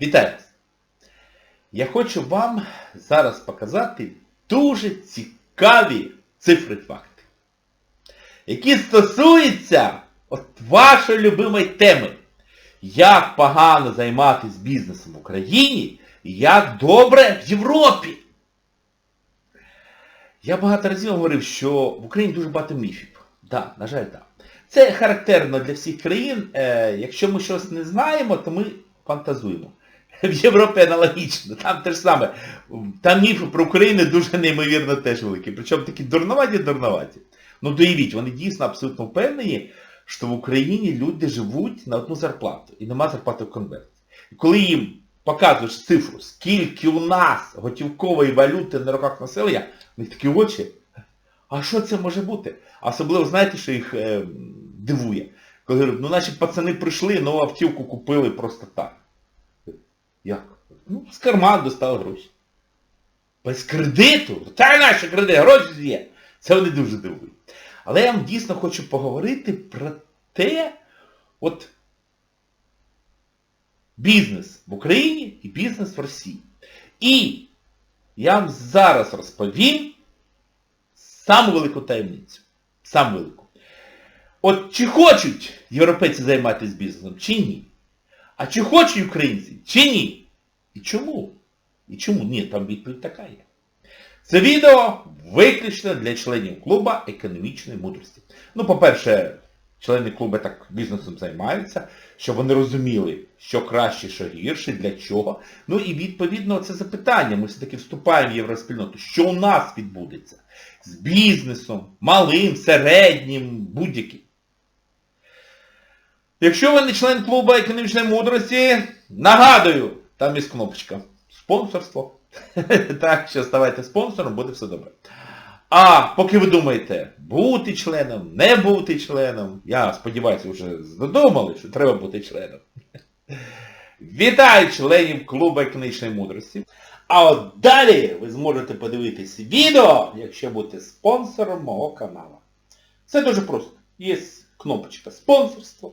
Вітаю! Я хочу вам зараз показати дуже цікаві цифри факти, які стосуються от вашої любимої теми. Як погано займатися бізнесом в Україні і як добре в Європі. Я багато разів говорив, що в Україні дуже багато міфів. Так, на жаль, так. Це характерно для всіх країн. Е, якщо ми щось не знаємо, то ми фантазуємо. В Європі аналогічно, там те ж саме. Там міфи про Україну дуже неймовірно теж великі. Причому такі дурноваті-дурноваті. Ну доявіть, вони дійсно абсолютно впевнені, що в Україні люди живуть на одну зарплату. І нема зарплати в конверті. Коли їм показуєш цифру, скільки у нас готівкової валюти на руках населення, у них такі очі. А що це може бути? Особливо, знаєте, що їх е, дивує? Коли говорять, ну наші пацани прийшли, нову автівку купили просто так. Як? Ну, з карману достали гроші. Без кредиту? Та наші кредити, гроші є. Це вони дуже дивують. Але я вам дійсно хочу поговорити про те, от бізнес в Україні і бізнес в Росії. І я вам зараз розповім саму велику таємницю. Саму велику. От чи хочуть європейці займатися бізнесом, чи ні? А чи хочуть українці, чи ні? І чому? І чому? Ні, там відповідь така є. Це відео виключно для членів клуба економічної мудрості. Ну, по-перше, члени клубу так бізнесом займаються, щоб вони розуміли, що краще, що гірше, для чого. Ну і відповідно це запитання. Ми все-таки вступаємо в євроспільноту. Що у нас відбудеться? З бізнесом, малим, середнім, будь-яким. Якщо ви не член клубу економічної мудрості, нагадую, там є кнопочка. Спонсорство. Так що ставайте спонсором, буде все добре. А поки ви думаєте, бути членом, не бути членом, я сподіваюся, вже задумали, що треба бути членом. Вітаю членів клубу економічної мудрості. А от далі ви зможете подивитись відео, якщо будете спонсором мого каналу. Це дуже просто. Є кнопочка спонсорство.